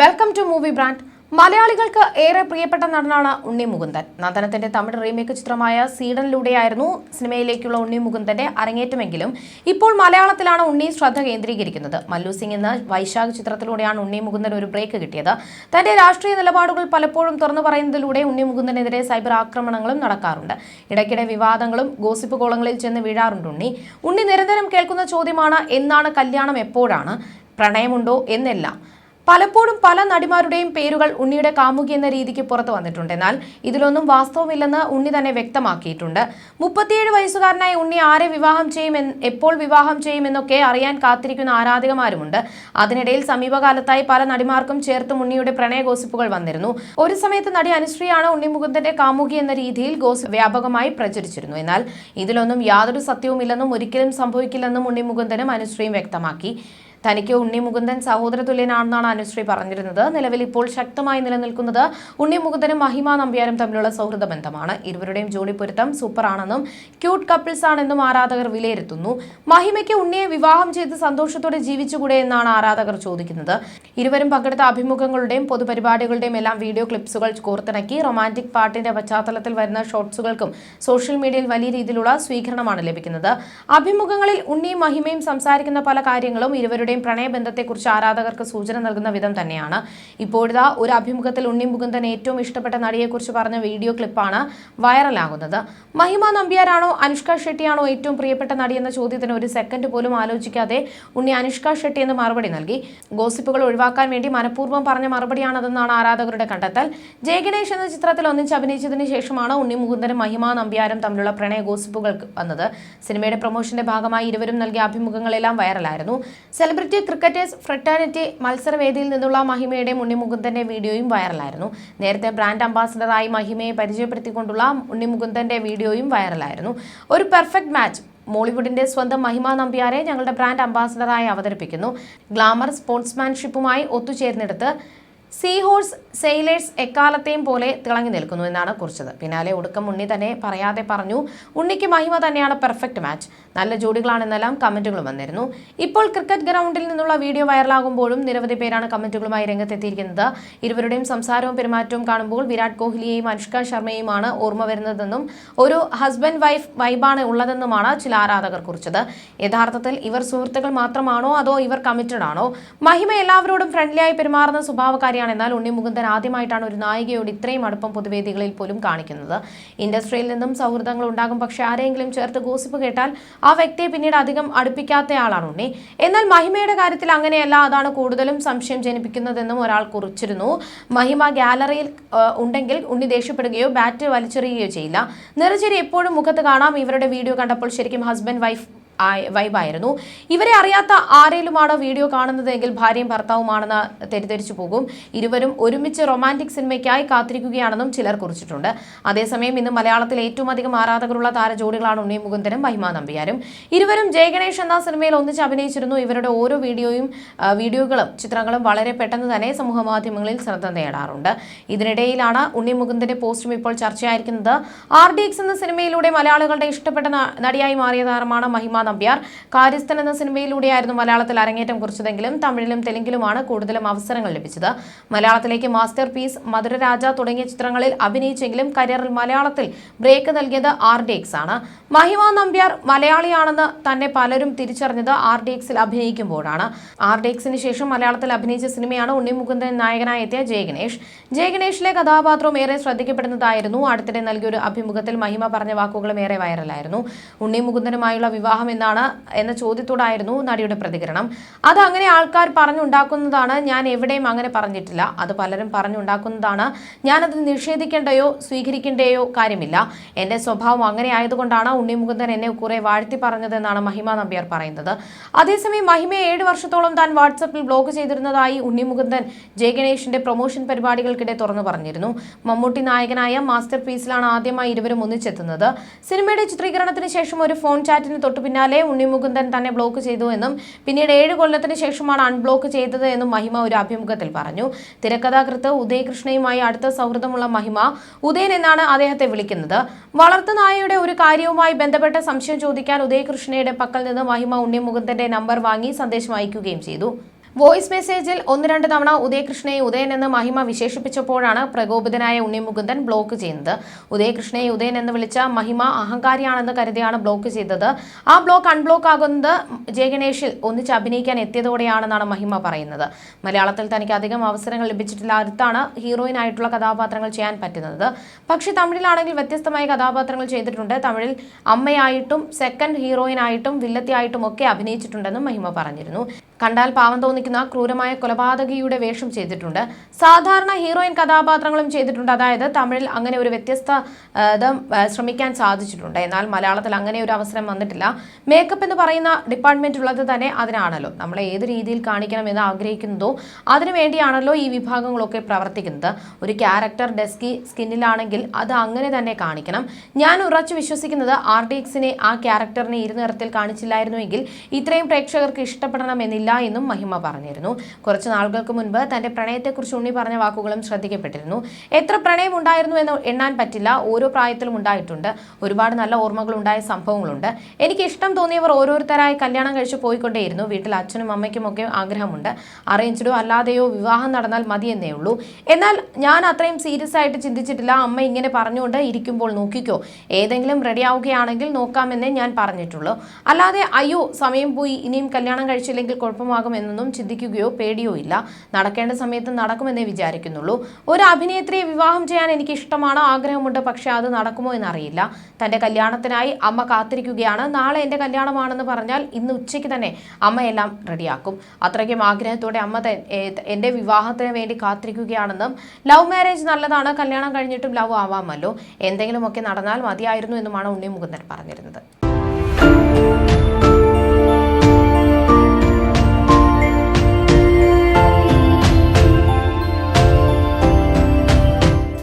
Welcome to movie brand മലയാളികൾക്ക് ഏറെ പ്രിയപ്പെട്ട നടനാണ് ഉണ്ണി മുകുന്ദൻ. നന്ദനത്തിന്റെ തമിഴ് റീമേക്ക് ചിത്രമായ സീഡനിലൂടെയായിരുന്നു സിനിമയിലേക്കുള്ള ഉണ്ണി മുകുന്ദന്റെ അരങ്ങേറ്റമെങ്കിലും ഇപ്പോൾ മലയാളത്തിലാണ് ഉണ്ണി ശ്രദ്ധ കേന്ദ്രീകരിക്കുന്നത്. മല്ലു സിംഗ് എന്ന വൈശാഖ് ചിത്രത്തിലൂടെയാണ് ഉണ്ണി മുകുന്ദൻ ഒരു ബ്രേക്ക് കിട്ടിയത്. തന്റെ രാഷ്ട്രീയ നിലപാടുകൾ പലപ്പോഴും തുറന്നു പറയുന്നതിലൂടെ ഉണ്ണി മുകുന്ദനെതിരെ സൈബർ ആക്രമണങ്ങളും നടക്കാറുണ്ട്. ഇടയ്ക്കിടെ വിവാദങ്ങളും ഗോസിപ്പ് കോളങ്ങളിൽ ചെന്ന് വീഴാറുണ്ട് ഉണ്ണി. ഉണ്ണി നിരന്തരം കേൾക്കുന്ന ചോദ്യമാണ് എന്നാണ് കല്യാണം എപ്പോഴാണ്? പ്രണയമുണ്ടോ? എന്നെല്ലാം. പലപ്പോഴും പല നടിമാരുടെയും പേരുകൾ ഉണ്ണിയുടെ കാമുകി എന്ന രീതിക്ക് പുറത്തു വന്നിട്ടുണ്ട്. എന്നാൽ ഇതിലൊന്നും വാസ്തവമില്ലെന്ന് ഉണ്ണി തന്നെ വ്യക്തമാക്കിയിട്ടുണ്ട്. മുപ്പത്തിയേഴ് വയസ്സുകാരനായ ഉണ്ണി ആരെ വിവാഹം ചെയ്യുമെന്ന് എപ്പോൾ വിവാഹം ചെയ്യുമെന്നൊക്കെ അറിയാൻ കാത്തിരിക്കുന്ന ആരാധകമാരുമുണ്ട്. അതിനിടയിൽ സമീപകാലത്തായി പല നടിമാർക്കും ചേർത്ത് ഉണ്ണിയുടെ പ്രണയ ഗോസിപ്പുകൾ വന്നിരുന്നു. ഒരു സമയത്ത് നടി അനുശ്രീയാണ് ഉണ്ണി മുകുന്ദന്റെ കാമുകി എന്ന രീതിയിൽ ഗോസിപ്പ് വ്യാപകമായി പ്രചരിച്ചിരുന്നു. എന്നാൽ ഇതിലൊന്നും യാതൊരു സത്യവുമില്ലെന്നും ഒരിക്കലും സംഭവിക്കില്ലെന്നും ഉണ്ണി മുകുന്ദനും അനുശ്രീയും വ്യക്തമാക്കി. തനിക്ക് ഉണ്ണി മുകുന്ദൻ സഹോദര തുല്യനാണെന്നാണ് അനുശ്രീ പറഞ്ഞിരുന്നത്. നിലവിൽ ഇപ്പോൾ ശക്തമായി നിലനിൽക്കുന്നത് ഉണ്ണി മുകുന്ദനും മഹിമ നമ്പ്യാരും തമ്മിലുള്ള സൗഹൃദ ബന്ധമാണ്. ഇരുവരുടെയും ജോഡി പൊരുത്തം സൂപ്പറാണെന്നും ക്യൂട്ട് കപ്പിൾസ് ആണെന്നും ആരാധകർ വിലയിരുത്തുന്നു. മഹിമയ്ക്ക് ഉണ്ണിയെ വിവാഹം ചെയ്ത് സന്തോഷത്തോടെ ജീവിച്ചുകൂടെ എന്നാണ് ആരാധകർ ചോദിക്കുന്നത്. ഇരുവരും പങ്കെടുത്ത അഭിമുഖങ്ങളുടെയും പൊതുപരിപാടികളുടെയും എല്ലാം വീഡിയോ ക്ലിപ്സുകൾ കോർത്തിണക്കി റൊമാന്റിക് പാട്ടിന്റെ പശ്ചാത്തലത്തിൽ വരുന്ന ഷോർട്സുകൾക്കും സോഷ്യൽ മീഡിയയിൽ വലിയ രീതിയിലുള്ള സ്വീകരണമാണ് ലഭിക്കുന്നത്. അഭിമുഖങ്ങളിൽ ഉണ്ണിയും മഹിമയും സംസാരിക്കുന്ന പല കാര്യങ്ങളും ഇരുവരുടെയും പ്രണയബന്ധത്തെക്കുറിച്ച് ആരാധകർക്ക് സൂചന നൽകുന്ന വിധം തന്നെയാണ്. ഇപ്പോഴത്തെ ഒരു അഭിമുഖത്തിൽ ഉണ്ണി മുകുന്ദൻ ഏറ്റവും ഇഷ്ടപ്പെട്ട നടിയെക്കുറിച്ച് പറഞ്ഞ വീഡിയോ ക്ലിപ്പാണ് വൈറലാകുന്നത്. മഹിമ നമ്പ്യാരാണോ അനുഷ്ക ഷെട്ടിയാണോ ഏറ്റവും പ്രിയപ്പെട്ട നടി എന്ന ചോദ്യത്തിന് ഒരു സെക്കൻഡ് പോലും ആലോചിക്കാതെ ഉണ്ണി അനുഷ്ക ഷെട്ടി എന്ന് മറുപടി നൽകി. ഗോസിപ്പുകൾ ഒഴിവാക്കാൻ വേണ്ടി മനഃപൂർവം പറഞ്ഞ മറുപടിയാണതെന്നാണ് ആരാധകരുടെ കണ്ടെത്തൽ. ജയഗണേഷ് എന്ന ചിത്രത്തിൽ ഒന്നിച്ച് അഭിനയിച്ചതിന് ശേഷമാണ് ഉണ്ണി മുകുന്ദനും മഹിമ നമ്പ്യാരും തമ്മിലുള്ള പ്രണയ ഗോസിപ്പുകൾ വന്നത്. സിനിമയുടെ പ്രൊമോഷന്റെ ഭാഗമായി ഇരുവരും നൽകിയ അഭിമുഖങ്ങളെല്ലാം വൈറലായിരുന്നു. സെലിബ്രിറ്റി ക്രിക്കറ്റേഴ്സ് ഫ്രട്ടേണിറ്റി മത്സരവേദിയിൽ നിന്നുള്ള മഹിമയുടെ ഉണ്ണിമുകുന്ദന്റെ വീഡിയോയും വൈറലായിരുന്നു. നേരത്തെ ബ്രാൻഡ് അംബാസഡറായി മഹിമയെ പരിചയപ്പെടുത്തിക്കൊണ്ടുള്ള ഉണ്ണിമുകുന്ദന്റെ വീഡിയോയും വൈറലായിരുന്നു. ഒരു പെർഫെക്റ്റ് മാച്ച്. മോളിവുഡിന്റെ സ്വന്തം മഹിമ നമ്പ്യാരെ ഞങ്ങളുടെ ബ്രാൻഡ് അംബാസഡറായി അവതരിപ്പിക്കുന്നു. ഗ്ലാമർ സ്പോർട്സ്മാൻഷിപ്പുമായി ഒത്തുചേർന്നെടുത്ത് സീ ഹോഴ്സ് സെയിലേഴ്സ് എക്കാലത്തെയും പോലെ തിളങ്ങി നിൽക്കുന്നു എന്നാണ് കുറിച്ചത്. പിന്നാലെ ഒടുക്കം ഉണ്ണി തന്നെ പറയാതെ പറഞ്ഞു ഉണ്ണിക്ക് മഹിമ തന്നെയാണ് പെർഫെക്റ്റ് മാച്ച് നല്ല ജോഡികളാണെന്നെല്ലാം കമന്റുകൾ വന്നിരുന്നു. ഇപ്പോൾ ക്രിക്കറ്റ് ഗ്രൗണ്ടിൽ നിന്നുള്ള വീഡിയോ വൈറലാകുമ്പോഴും നിരവധി പേരാണ് കമന്റുകളുമായി രംഗത്തെത്തിയിരിക്കുന്നത്. ഇരുവരുടെയും സംസാരവും പെരുമാറ്റവും കാണുമ്പോൾ വിരാട് കോഹ്ലിയെയും അനുഷ്ക ശർമ്മയുമാണ് ഓർമ്മ വരുന്നതെന്നും ഒരു ഹസ്ബൻഡ് വൈഫ് വൈബാണ് ഉള്ളതെന്നുമാണ് ചില ആരാധകർ കുറിച്ചത്. യഥാർത്ഥത്തിൽ ഇവർ സുഹൃത്തുക്കൾ മാത്രമാണോ അതോ ഇവർ കമ്മിറ്റഡ് ആണോ? മഹിമ എല്ലാവരോടും ഫ്രണ്ട്ലിയായി പെരുമാറുന്ന സ്വഭാവക്കാരിയാണ് എന്നാൽ ഉണ്ണിമുകുന്ദൻ ആദ്യമായിട്ടാണ് ഒരു നായികയോട് ഇത്രയും അടുപ്പം പൊതുവേദികളിൽ പോലും കാണിക്കുന്നത്. ഇൻഡസ്ട്രിയിൽ നിന്നും സൗഹൃദങ്ങൾ ഉണ്ടാകും പക്ഷെ ആരെങ്കിലും ചേർത്ത് ഗോസിപ്പ് കേട്ടാൽ ആ വ്യക്തിയെ പിന്നീട് അധികം അടുപ്പിക്കാത്തയാളാണ് ഉണ്ണി. എന്നാൽ മഹിമയുടെ കാര്യത്തിൽ അങ്ങനെയല്ല അതാണ് കൂടുതലും സംശയം ജനിപ്പിക്കുന്നതെന്നും ഒരാൾ കുറിച്ചിരുന്നു. മഹിമ ഗാലറിയിൽ ഉണ്ടെങ്കിൽ ഉണ്ണി ദേഷ്യപ്പെടുകയോ ബാറ്റ് വലിച്ചെറിയുകയോ ചെയ്യില്ല. നിറചേരി എപ്പോഴും മുഖത്ത് കാണാം. ഇവരുടെ വീഡിയോ കണ്ടപ്പോൾ ശരിക്കും ഹസ്ബൻഡ് വൈഫ് വൈബായിരുന്നു. ഇവരെ അറിയാത്ത ആരേലുമാണ് വീഡിയോ കാണുന്നതെങ്കിൽ ഭാര്യയും ഭർത്താവുമാണെന്ന് തെറ്റിദ്ധരിച്ചു പോകും. ഇരുവരും ഒരുമിച്ച് റൊമാന്റിക് സിനിമയ്ക്കായി കാത്തിരിക്കുകയാണെന്നും ചിലർ കുറിച്ചിട്ടുണ്ട്. അതേസമയം ഇന്ന് മലയാളത്തിൽ ഏറ്റവും അധികം ആരാധകരുള്ള താരജോഡികളാണ് ഉണ്ണി മുകുന്ദനും മഹിമ നമ്പിയാരും. ഇരുവരും ജയഗണേഷ് എന്ന സിനിമയിൽ ഒന്നിച്ച് അഭിനയിച്ചിരുന്നു. ഇവരുടെ ഓരോ വീഡിയോയും വീഡിയോകളും ചിത്രങ്ങളും വളരെ പെട്ടെന്ന് തന്നെ സമൂഹ മാധ്യമങ്ങളിൽ ശ്രദ്ധ നേടാറുണ്ട്. ഇതിനിടയിലാണ് ഉണ്ണി മുകുന്ദന്റെ പോസ്റ്റും ഇപ്പോൾ ചർച്ചയായിരിക്കുന്നത്. ആർ ഡി എക്സ് എന്ന സിനിമയിലൂടെ മലയാളികളുടെ ഇഷ്ടപ്പെട്ട നടിയായി മാറിയ താരമാണ് മഹിമ നമ്പ്യാർ കാര്യസ്ഥൻ എന്ന സിനിമയിലൂടെയായിരുന്നു മലയാളത്തിൽ അരങ്ങേറ്റം കുറിച്ചതെങ്കിലും തമിഴിലും തെലുങ്കിലുമാണ് കൂടുതലും അവസരങ്ങൾ ലഭിച്ചത്. മലയാളത്തിലേക്ക് മാസ്റ്റർ പീസ് മധുരരാജ തുടങ്ങിയ ചിത്രങ്ങളിൽ അഭിനയിച്ചെങ്കിലും കരിയറിൽ മലയാളത്തിൽ ബ്രേക്ക് നൽകിയത് ആർ ഡി എക്സ് ആണ്. മഹിമ നമ്പ്യാർ മലയാളിയാണെന്ന് തന്നെ പലരും തിരിച്ചറിഞ്ഞത് ആർ ഡി എക്സിൽ അഭിനയിക്കുമ്പോഴാണ്. ആർ ഡി എക്സിന് ശേഷം മലയാളത്തിൽ അഭിനയിച്ച സിനിമയാണ് ഉണ്ണി മുകുന്ദൻ നായകനായി എത്തിയ ജയഗണേഷ്. ജയഗണേഷിലെ കഥാപാത്രവും ഏറെ ശ്രദ്ധിക്കപ്പെടുന്നതായിരുന്നു. അടുത്തിടെ നൽകിയ ഒരു അഭിമുഖത്തിൽ മഹിമ പറഞ്ഞ വാക്കുകളും ഏറെ വൈറലായിരുന്നു. ഉണ്ണി മുകുന്ദനുമായുള്ള വിവാഹം എന്നാണ് എന്ന ചോദ്യത്തോടായിരുന്നു നടിയുടെ പ്രതികരണം. അത് അങ്ങനെ ആൾക്കാർ പറഞ്ഞുണ്ടാക്കുന്നതാണ് ഞാൻ എവിടെയും അങ്ങനെ പറഞ്ഞിട്ടില്ല. അത് പലരും പറഞ്ഞുണ്ടാക്കുന്നതാണ്. ഞാനത് നിഷേധിക്കേണ്ടയോ സ്വീകരിക്കേണ്ടയോ കാര്യമില്ല. എന്റെ സ്വഭാവം അങ്ങനെ ആയതുകൊണ്ടാണ് ഉണ്ണി മുകുന്ദൻ എന്നെ കുറെ വാഴ്ത്തി പറഞ്ഞതെന്നാണ് മഹിമ നമ്പ്യാർ പറയുന്നത്. അതേസമയം മഹിമയെ ഏഴ് വർഷത്തോളം താൻ വാട്സപ്പിൽ ബ്ലോക്ക് ചെയ്തിരുന്നതായി ഉണ്ണി മുകുന്ദൻ ജയ ഗണേഷിന്റെ പ്രൊമോഷൻ പരിപാടികൾക്കിടെ തുറന്നു പറഞ്ഞിരുന്നു. മമ്മൂട്ടി നായകനായ മാസ്റ്റർ പീസിലാണ് ആദ്യമായി ഇരുവരും ഒന്നിച്ചെത്തുന്നത്. സിനിമയുടെ ചിത്രീകരണത്തിന് ശേഷം ഒരു ഫോൺ ചാറ്റിന് തൊട്ടു ഉണ്ണി മുകുന്ദൻ തന്നെ ബ്ലോക്ക് ചെയ്തു എന്നും പിന്നീട് ഏഴ് കൊല്ലത്തിന് ശേഷമാണ് അൺബ്ലോക്ക് ചെയ്തത് എന്നും മഹിമ ഒരു അഭിമുഖത്തിൽ പറഞ്ഞു. തിരക്കഥാകൃത്ത് ഉദയകൃഷ്ണയുമായി അടുത്ത സൗഹൃദമുള്ള മഹിമ ഉദയൻ എന്നാണ് അദ്ദേഹത്തെ വിളിക്കുന്നത്. വളർത്തുനായയുടെ ഒരു കാര്യവുമായി ബന്ധപ്പെട്ട സംശയം ചോദിക്കാൻ ഉദയകൃഷ്ണയുടെ പക്കൽ നിന്ന് മഹിമ ഉണ്ണിമുകുന്ദന്റെ നമ്പർ വാങ്ങി സന്ദേശം അയക്കുകയും ചെയ്തു. വോയിസ് മെസ്സേജിൽ ഒന്ന് രണ്ട് തവണ ഉദയകൃഷ്ണയെ ഉദയൻ എന്ന് മഹിമ വിശേഷിപ്പിച്ചപ്പോഴാണ് പ്രകോപിതനായ ഉണ്ണിമുകുന്ദൻ ബ്ലോക്ക് ചെയ്യുന്നത്. ഉദയകൃഷ്ണയെ ഉദയൻ എന്ന് വിളിച്ച മഹിമ അഹങ്കാരിയാണെന്ന് കരുതിയാണ് ബ്ലോക്ക് ചെയ്തത്. ആ ബ്ലോക്ക് അൺബ്ലോക്ക് ആകുന്നത് ജയഗണേഷിൽ ഒന്നിച്ച് അഭിനയിക്കാൻ എത്തിയതോടെയാണെന്നാണ് മഹിമ പറയുന്നത്. മലയാളത്തിൽ തനിക്ക് അധികം അവസരങ്ങൾ ലഭിച്ചിട്ടില്ല. ഹീറോയിൻ ആയിട്ടുള്ള കഥാപാത്രങ്ങൾ ചെയ്യാൻ പറ്റുന്നത്. പക്ഷേ തമിഴിലാണെങ്കിൽ വ്യത്യസ്തമായ കഥാപാത്രങ്ങൾ ചെയ്തിട്ടുണ്ട്. തമിഴിൽ അമ്മയായിട്ടും സെക്കൻഡ് ഹീറോയിൻ ആയിട്ടും വില്ലത്തിയായിട്ടും ഒക്കെ അഭിനയിച്ചിട്ടുണ്ടെന്നും മഹിമ പറഞ്ഞിരുന്നു. കണ്ടാൽ പാവം തോന്നിക്കുന്ന ക്രൂരമായ കൊലപാതകിയുടെ വേഷം ചെയ്തിട്ടുണ്ട്. സാധാരണ ഹീറോയിൻ കഥാപാത്രങ്ങളും ചെയ്തിട്ടുണ്ട്. അതായത് തമിഴിൽ അങ്ങനെ ഒരു വ്യത്യസ്ത ശ്രമിക്കാൻ സാധിച്ചിട്ടുണ്ട്. എന്നാൽ മലയാളത്തിൽ അങ്ങനെ ഒരു അവസരം വന്നിട്ടില്ല. മേക്കപ്പ് എന്ന് പറയുന്ന ഡിപ്പാർട്ട്മെന്റ് ഉള്ളത് തന്നെ അതിനാണല്ലോ. നമ്മൾ ഏത് രീതിയിൽ കാണിക്കണം എന്ന് ആഗ്രഹിക്കുന്നതോ അതിനു വേണ്ടിയാണല്ലോ ഈ വിഭാഗങ്ങളൊക്കെ പ്രവർത്തിക്കുന്നത്. ഒരു ക്യാരക്ടർ ഡെസ്കി സ്കിന്നിലാണെങ്കിൽ അത് അങ്ങനെ തന്നെ കാണിക്കണം. ഞാൻ ഉറച്ചു വിശ്വസിക്കുന്നത് ആർ ഡി എക്സിനെ ആ ക്യാരക്ടറിനെ ഇരുനിറത്തിൽ കാണിച്ചില്ലായിരുന്നുവെങ്കിൽ ഇത്രയും പ്രേക്ഷകർക്ക് ഇഷ്ടപ്പെടണമെന്നില്ല എന്നും മഹിമ പറഞ്ഞിരുന്നു. കുറച്ച് നാളുകൾക്ക് മുൻപ് തന്റെ പ്രണയത്തെക്കുറിച്ച് ഉണ്ണി പറഞ്ഞ വാക്കുകളും ശ്രദ്ധിക്കപ്പെട്ടിരുന്നു. എത്ര പ്രണയം ഉണ്ടായിരുന്നു എന്ന് എണ്ണാൻ പറ്റില്ല. ഓരോ പ്രായത്തിലും ഉണ്ടായിട്ടുണ്ട്. ഒരുപാട് നല്ല ഓർമ്മകൾ ഉണ്ടായ സംഭവങ്ങളുണ്ട്. എനിക്ക് ഇഷ്ടം തോന്നിയവർ ഓരോരുത്തരായി കല്യാണം കഴിച്ച് പോയിക്കൊണ്ടേയിരുന്നു. വീട്ടിൽ അച്ഛനും അമ്മയ്ക്കും ഒക്കെ ആഗ്രഹമുണ്ട്. അറേഞ്ച്ഡോ അല്ലാതെയോ വിവാഹം നടന്നാൽ മതിയെന്നേ ഉള്ളൂ. എന്നാൽ ഞാൻ അത്രയും സീരിയസ് ആയിട്ട് ചിന്തിച്ചിട്ടില്ല. അമ്മ ഇങ്ങനെ പറഞ്ഞുകൊണ്ട് ഇരിക്കുമ്പോൾ നോക്കിക്കോ. ഏതെങ്കിലും റെഡി ആവുകയാണെങ്കിൽ നോക്കാമെന്നേ ഞാൻ പറഞ്ഞിട്ടുള്ളൂ. അല്ലാതെ അയ്യോ സമയം പോയി. ഇനിയും കല്യാണം കഴിച്ചില്ലെങ്കിൽ കുഴപ്പമാകുമെന്നൊന്നും ചിന്തിക്കുകയോ പേടിയോ ഇല്ല. നടക്കേണ്ട സമയത്ത് നടക്കുമെന്നേ വിചാരിക്കുന്നുള്ളൂ. ഒരു അഭിനേത്രിയെ വിവാഹം ചെയ്യാൻ എനിക്ക് ഇഷ്ടമാണ് ആഗ്രഹമുണ്ട് പക്ഷേ അത് നടക്കുമോ എന്നറിയില്ല. തന്റെ കല്യാണത്തിനായി അമ്മ കാത്തിരിക്കുകയാണ്. നാളെ എന്റെ കല്യാണമാണെന്ന് പറഞ്ഞാൽ ഇന്ന് ഉച്ചയ്ക്ക് തന്നെ അമ്മ എല്ലാം റെഡിയാക്കും. അത്രയ്ക്കും ആഗ്രഹത്തോടെ അമ്മ എന്റെ വിവാഹത്തിന് വേണ്ടി കാത്തിരിക്കുകയാണെന്നും ലവ് മാരേജ് നല്ലതാണ് കല്യാണം കഴിഞ്ഞിട്ടും ലവ് ആവാമല്ലോ. എന്തെങ്കിലുമൊക്കെ നടന്നാൽ മതിയായിരുന്നു എന്നുമാണ് ഉണ്ണി മുകുന്ദൻ പറഞ്ഞിരുന്നത്.